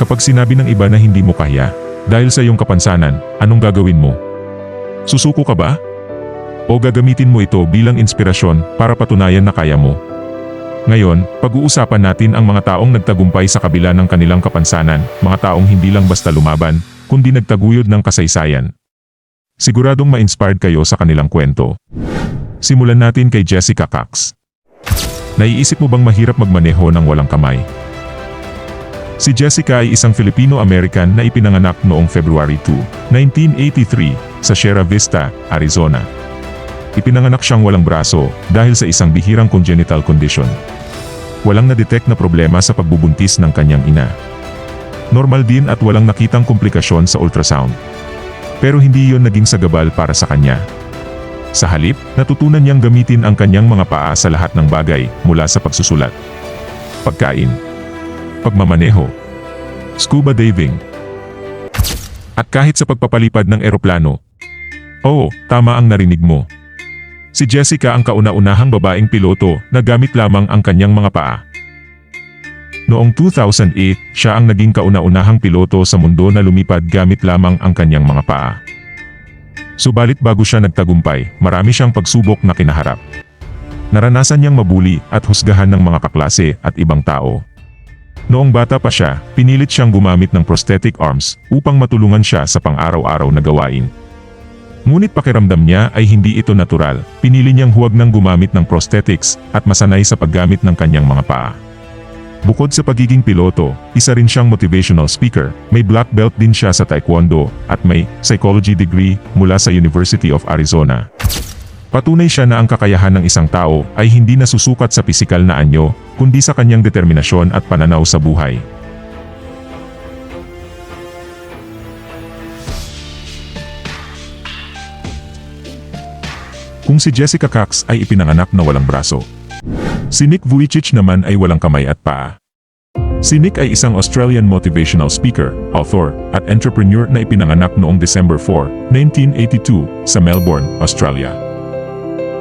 Kapag sinabi ng iba na hindi mo kaya, dahil sa iyong kapansanan, anong gagawin mo? Susuko ka ba? O gagamitin mo ito bilang inspirasyon para patunayan na kaya mo? Ngayon, pag-uusapan natin ang mga taong nagtagumpay sa kabila ng kanilang kapansanan, mga taong hindi lang basta lumaban, kundi nagtaguyod ng kasaysayan. Siguradong ma-inspired kayo sa kanilang kwento. Simulan natin kay Jessica Cox. Naiisip mo bang mahirap magmaneho ng walang kamay? Si Jessica ay isang Filipino-American na ipinanganak noong February 2, 1983, sa Sierra Vista, Arizona. Ipinanganak siyang walang braso dahil sa isang bihirang congenital condition. Walang na-detect na problema sa pagbubuntis ng kanyang ina. Normal din at walang nakitang komplikasyon sa ultrasound. Pero hindi yon naging sagabal para sa kanya. Sa halip, natutunan niyang gamitin ang kanyang mga paa sa lahat ng bagay mula sa pagsusulat, pagkain, pagmamaneho, scuba diving, at kahit sa pagpapalipad ng eroplano. Oo, tama ang narinig mo. Si Jessica ang kauna-unahang babaeng piloto na gamit lamang ang kanyang mga paa. Noong 2008, siya ang naging kauna-unahang piloto sa mundo na lumipad gamit lamang ang kanyang mga paa. Subalit bago siya nagtagumpay, marami siyang pagsubok na kinaharap. Naranasan niyang mabuli at husgahan ng mga kaklase at ibang tao. Noong bata pa siya, pinilit siyang gumamit ng prosthetic arms upang matulungan siya sa pang-araw-araw na gawain. Ngunit pakiramdam niya ay hindi ito natural, pinili niyang huwag nang gumamit ng prosthetics at masanay sa paggamit ng kanyang mga paa. Bukod sa pagiging piloto, isa rin siyang motivational speaker, may black belt din siya sa taekwondo, at may psychology degree mula sa University of Arizona. Patunay siya na ang kakayahan ng isang tao ay hindi nasusukat sa pisikal na anyo, kundi sa kanyang determinasyon at pananaw sa buhay. Kung si Jessica Cox ay ipinanganak na walang braso, si Nick Vujicic naman ay walang kamay at paa. Si Nick ay isang Australian motivational speaker, author, at entrepreneur na ipinanganak noong December 4, 1982, sa Melbourne, Australia.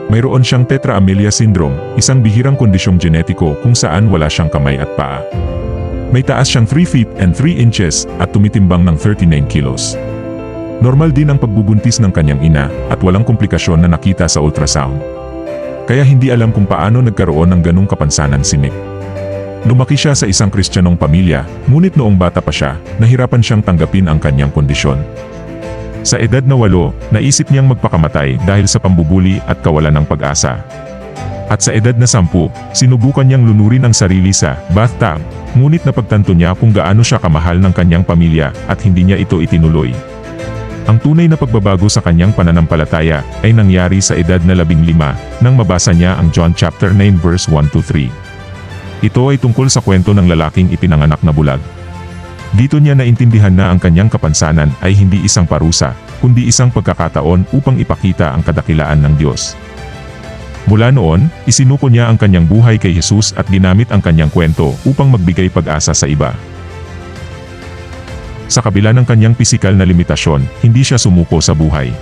Mayroon siyang tetra amelia syndrome, isang bihirang kondisyong genetiko kung saan wala siyang kamay at paa. May taas siyang 3 feet and 3 inches at tumitimbang ng 39 kilos. Normal din ang pagbubuntis ng kanyang ina at walang komplikasyon na nakita sa ultrasound. Kaya hindi alam kung paano nagkaroon ng ganong kapansanan si Nick. Lumaki siya sa isang kristyanong pamilya, ngunit noong bata pa siya, nahirapan siyang tanggapin ang kanyang kondisyon. Sa edad na walo, naisip niyang magpakamatay dahil sa pambubuli at kawalan ng pag-asa. At sa edad na sampu, sinubukan niyang lunurin ang sarili sa bathtub, ngunit napagtanto niya kung gaano siya kamahal ng kanyang pamilya at hindi niya ito itinuloy. Ang tunay na pagbabago sa kanyang pananampalataya ay nangyari sa edad na labing lima nang mabasa niya ang John chapter 9 verse 1-3. Ito ay tungkol sa kwento ng lalaking ipinanganak na bulag. Dito niya naintindihan na ang kanyang kapansanan ay hindi isang parusa, kundi isang pagkakataon upang ipakita ang kadakilaan ng Diyos. Mula noon, isinuko niya ang kanyang buhay kay Jesus at ginamit ang kanyang kwento upang magbigay pag-asa sa iba. Sa kabila ng kanyang pisikal na limitasyon, hindi siya sumuko sa buhay.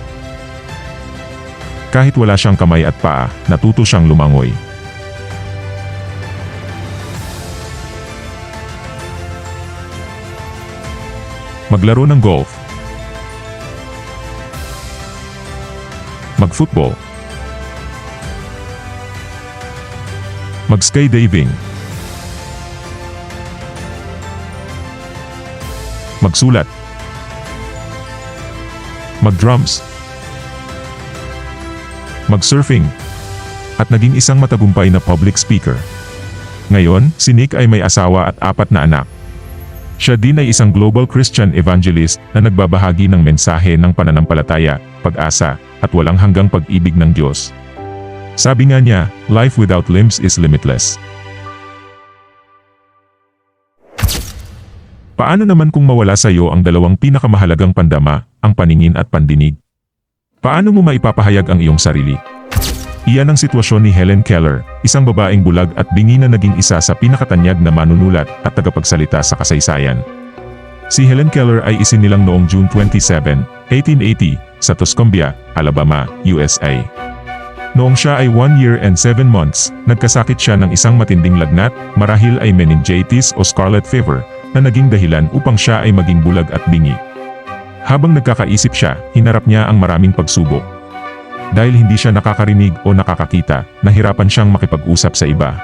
Kahit wala siyang kamay at paa, natuto siyang lumangoy. Maglaro ng golf. Mag-football. Mag-skydiving. Magsulat. Mag-drums. Mag-surfing. At naging isang matagumpay na public speaker. Ngayon, si Nick ay may asawa at apat na anak. Siya din ay isang global Christian evangelist na nagbabahagi ng mensahe ng pananampalataya, pag-asa, at walang hanggang pag-ibig ng Diyos. Sabi nga niya, life without limbs is limitless. Paano naman kung mawala sa iyo ang dalawang pinakamahalagang pandama, ang paningin at pandinig? Paano mo maipapahayag ang iyong sarili? Iyan ang sitwasyon ni Helen Keller, isang babaeng bulag at bingi na naging isa sa pinakatanyag na manunulat at tagapagsalita sa kasaysayan. Si Helen Keller ay isinilang noong June 27, 1880, sa Tuscumbia, Alabama, USA. Noong siya ay 1 year and 7 months, nagkasakit siya ng isang matinding lagnat, marahil ay meningitis o scarlet fever, na naging dahilan upang siya ay maging bulag at bingi. Habang nagkakaisip siya, hinarap niya ang maraming pagsubok. Dahil hindi siya nakakarinig o nakakakita, nahirapan siyang makipag-usap sa iba.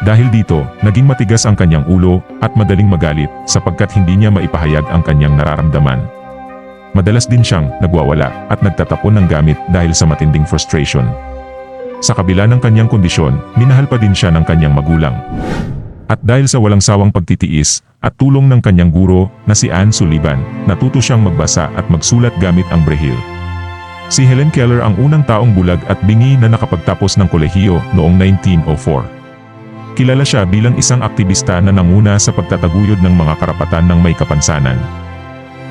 Dahil dito, naging matigas ang kanyang ulo at madaling magalit sapagkat hindi niya maipahayag ang kanyang nararamdaman. Madalas din siyang nagwawala at nagtatapon ng gamit dahil sa matinding frustration. Sa kabila ng kanyang kondisyon, minahal pa din siya ng kanyang magulang. At dahil sa walang sawang pagtitiis at tulong ng kanyang guro na si Anne Sullivan, natuto siyang magbasa at magsulat gamit ang Brehil. Si Helen Keller ang unang taong bulag at bingi na nakapagtapos ng kolehiyo noong 1904. Kilala siya bilang isang aktivista na nanguna sa pagtataguyod ng mga karapatan ng may kapansanan.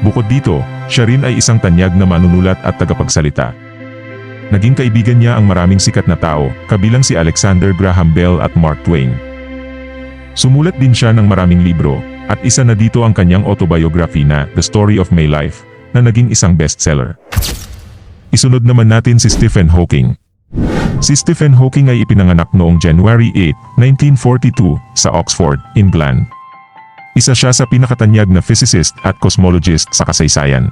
Bukod dito, siya rin ay isang tanyag na manunulat at tagapagsalita. Naging kaibigan niya ang maraming sikat na tao, kabilang si Alexander Graham Bell at Mark Twain. Sumulat din siya ng maraming libro, at isa na dito ang kanyang autobiography na The Story of My Life, na naging isang bestseller. Isunod naman natin si Stephen Hawking. Si Stephen Hawking ay ipinanganak noong January 8, 1942 sa Oxford, England. Isa siya sa pinakatanyag na physicist at cosmologist sa kasaysayan.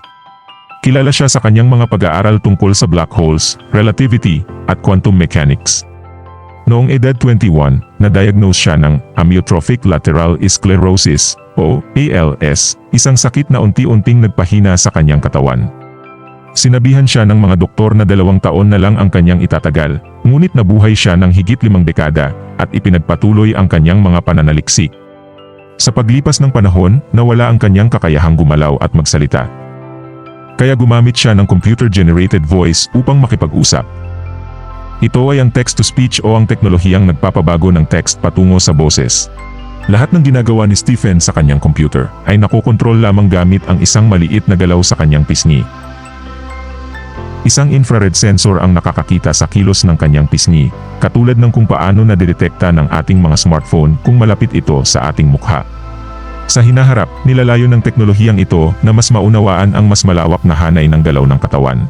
Kilala siya sa kanyang mga pag-aaral tungkol sa black holes, relativity, at quantum mechanics. Noong edad 21, na-diagnose siya ng amyotrophic lateral sclerosis o ALS, isang sakit na unti-unting nagpahina sa kanyang katawan. Sinabihan siya ng mga doktor na dalawang taon na lang ang kanyang itatagal, ngunit nabuhay siya ng higit limang dekada at ipinagpatuloy ang kanyang mga pananaliksik. Sa paglipas ng panahon, nawala ang kanyang kakayahang gumalaw at magsalita. Kaya gumamit siya ng computer-generated voice upang makipag-usap. Ito ay ang text-to-speech o ang teknolohiyang nagpapabago ng text patungo sa boses. Lahat ng ginagawa ni Stephen sa kanyang computer ay nakokontrol lamang gamit ang isang maliit na galaw sa kanyang pisngi. Isang infrared sensor ang nakakakita sa kilos ng kanyang pisngi, katulad ng kung paano nadidetekta ng ating mga smartphone kung malapit ito sa ating mukha. Sa hinaharap, nilalayo ng teknolohiyang ito na mas maunawaan ang mas malawak na hanay ng galaw ng katawan.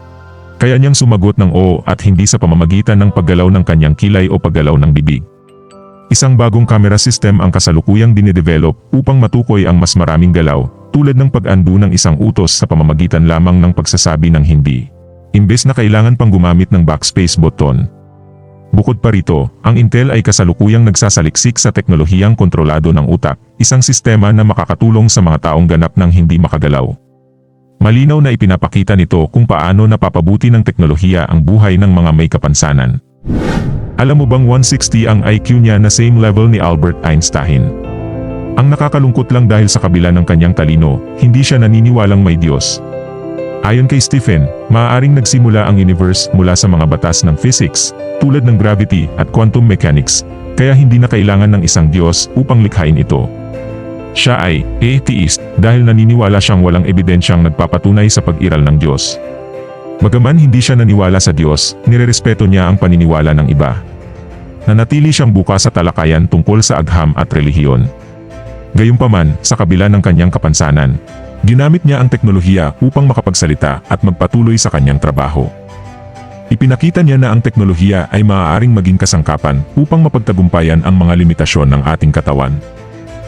Kaya niyang sumagot ng oo at hindi sa pamamagitan ng paggalaw ng kanyang kilay o paggalaw ng bibig. Isang bagong camera system ang kasalukuyang dinidevelop upang matukoy ang mas maraming galaw, tulad ng pag-undo ng isang utos sa pamamagitan lamang ng pagsasabi ng hindi. Imbes na kailangan pang gumamit ng backspace button. Bukod pa rito, ang Intel ay kasalukuyang nagsasaliksik sa teknolohiyang kontrolado ng utak, isang sistema na makakatulong sa mga taong ganap ng hindi makagalaw. Malinaw na ipinapakita nito kung paano napapabuti ng teknolohiya ang buhay ng mga may kapansanan. Alam mo bang 160 ang IQ niya na same level ni Albert Einstein? Ang nakakalungkot lang dahil sa kabila ng kanyang talino, hindi siya naniniwalang may Diyos. Ayon kay Stephen, maaaring nagsimula ang universe mula sa mga batas ng physics, tulad ng gravity at quantum mechanics, kaya hindi na kailangan ng isang Diyos upang likhain ito. Siya ay atheist dahil naniniwala siyang walang ebidensyang nagpapatunay sa pag-iral ng Diyos. Bagaman hindi siya naniwala sa Diyos, nirerespeto niya ang paniniwala ng iba. Nanatili siyang bukas sa talakayan tungkol sa agham at relihiyon. Gayunpaman, sa kabila ng kanyang kapansanan, ginamit niya ang teknolohiya upang makapagsalita at magpatuloy sa kanyang trabaho. Ipinakita niya na ang teknolohiya ay maaaring maging kasangkapan upang mapagtagumpayan ang mga limitasyon ng ating katawan.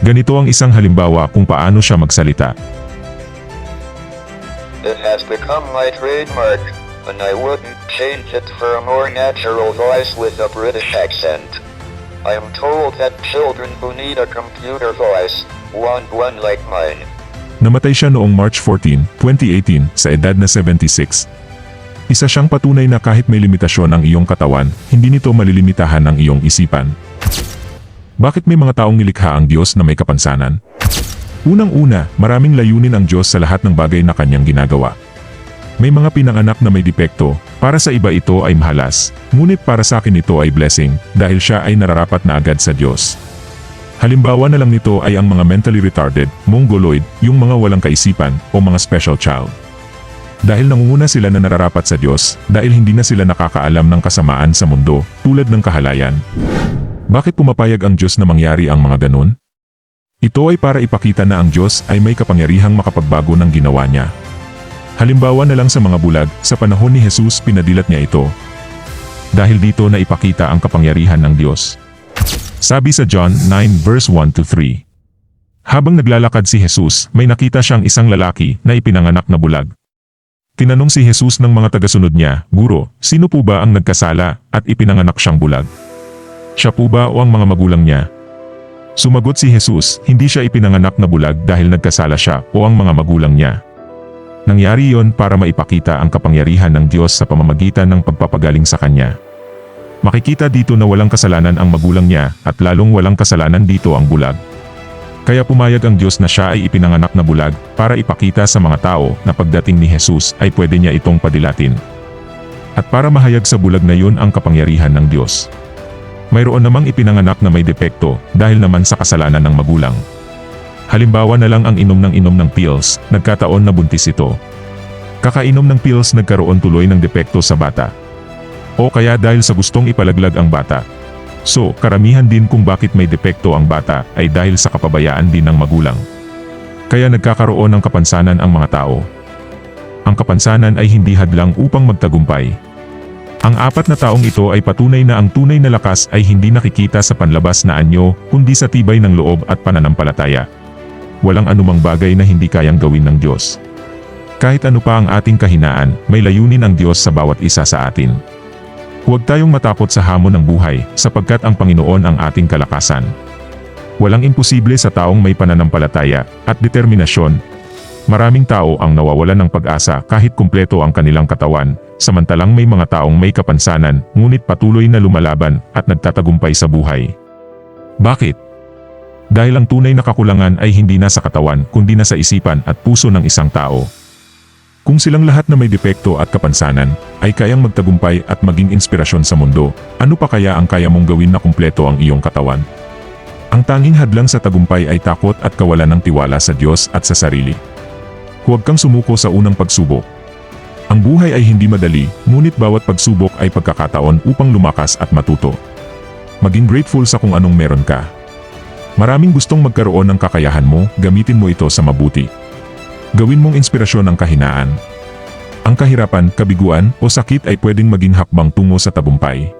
Ganito ang isang halimbawa kung paano siya magsalita. It has become my trademark, and I wouldn't change it for a more natural voice with a British accent. I am told that children who need a computer voice want one like mine. Namatay siya noong March 14, 2018 sa edad na 76. Isa siyang patunay na kahit may limitasyon ang iyong katawan, hindi nito malilimitahan ang iyong isipan. Bakit may mga taong nilikha ang Diyos na may kapansanan? Unang-una, maraming layunin ang Diyos sa lahat ng bagay na kanyang ginagawa. May mga pinanganak na may depekto, para sa iba ito ay mahalas, ngunit para sa akin ito ay blessing, dahil siya ay nararapat na agad sa Diyos. Halimbawa na lang nito ay ang mga mentally retarded, mongoloid, yung mga walang kaisipan, o mga special child. Dahil nangunguna sila na nararapat sa Diyos, dahil hindi na sila nakakaalam ng kasamaan sa mundo, tulad ng kahalayan. Bakit pumapayag ang Diyos na mangyari ang mga ganun? Ito ay para ipakita na ang Diyos ay may kapangyarihang makapagbago ng ginawa niya. Halimbawa na lang sa mga bulag, sa panahon ni Jesus pinadilat niya ito. Dahil dito na ipakita ang kapangyarihan ng Diyos. Sabi sa John 9 verse 1 to 3. Habang naglalakad si Jesus, may nakita siyang isang lalaki na ipinanganak na bulag. Tinanong si Jesus ng mga tagasunod niya, Guro, sino po ba ang nagkasala at ipinanganak siyang bulag? Siya po ba o ang mga magulang niya? Sumagot si Jesus, hindi siya ipinanganak na bulag dahil nagkasala siya o ang mga magulang niya. Nangyari yon para maipakita ang kapangyarihan ng Diyos sa pamamagitan ng pagpapagaling sa Kanya. Makikita dito na walang kasalanan ang magulang niya at lalong walang kasalanan dito ang bulag. Kaya pumayag ang Diyos na siya ay ipinanganak na bulag para ipakita sa mga tao na pagdating ni Jesus ay pwede niya itong padilatin. At para mahayag sa bulag na yun ang kapangyarihan ng Diyos. Mayroon namang ipinanganak na may depekto dahil naman sa kasalanan ng magulang. Halimbawa na lang ang inom ng inom ng pills, nagkataon na buntis ito. Kakainom ng pills nagkaroon tuloy ng depekto sa bata. O kaya dahil sa gustong ipalaglag ang bata. So, karamihan din kung bakit may depekto ang bata ay dahil sa kapabayaan din ng magulang. Kaya nagkakaroon ng kapansanan ang mga tao. Ang kapansanan ay hindi hadlang upang magtagumpay. Ang apat na taong ito ay patunay na ang tunay na lakas ay hindi nakikita sa panlabas na anyo, kundi sa tibay ng loob at pananampalataya. Walang anumang bagay na hindi kayang gawin ng Diyos. Kahit ano pa ang ating kahinaan, may layunin ang Diyos sa bawat isa sa atin. Huwag tayong matakot sa hamon ng buhay, sapagkat ang Panginoon ang ating kalakasan. Walang imposible sa taong may pananampalataya at determinasyon. Maraming tao ang nawawalan ng pag-asa kahit kumpleto ang kanilang katawan, samantalang may mga taong may kapansanan, ngunit patuloy na lumalaban at nagtatagumpay sa buhay. Bakit? Dahil ang tunay na kakulangan ay hindi nasa katawan kundi nasa isipan at puso ng isang tao. Kung silang lahat na may depekto at kapansanan, ay kayang magtagumpay at maging inspirasyon sa mundo, ano pa kaya ang kaya mong gawin na kumpleto ang iyong katawan? Ang tanging hadlang sa tagumpay ay takot at kawalan ng tiwala sa Diyos at sa sarili. Huwag kang sumuko sa unang pagsubok. Ang buhay ay hindi madali, ngunit bawat pagsubok ay pagkakataon upang lumakas at matuto. Maging grateful sa kung anong meron ka. Maraming gustong magkaroon ng kakayahan mo, gamitin mo ito sa mabuti. Gawin mong inspirasyon ang kahinaan. Ang kahirapan, kabiguan, o sakit ay pwedeng maging hakbang tungo sa tagumpay.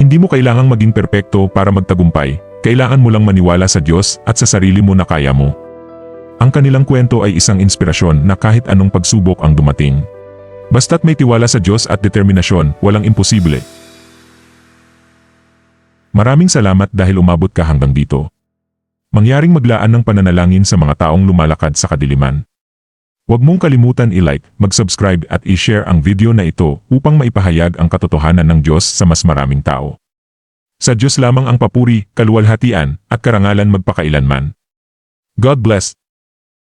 Hindi mo kailangang maging perpekto para magtagumpay, kailangan mo lang maniwala sa Diyos at sa sarili mo na kaya mo. Ang kanilang kwento ay isang inspirasyon na kahit anong pagsubok ang dumating. Basta't may tiwala sa Diyos at determinasyon, walang imposible. Maraming salamat dahil umabot ka hanggang dito. Mangyaring maglaan ng pananalangin sa mga taong lumalakad sa kadiliman. Huwag mong kalimutan i-like, mag-subscribe at i-share ang video na ito upang maipahayag ang katotohanan ng Diyos sa mas maraming tao. Sa Diyos lamang ang papuri, kaluwalhatian, at karangalan magpakailanman. God bless.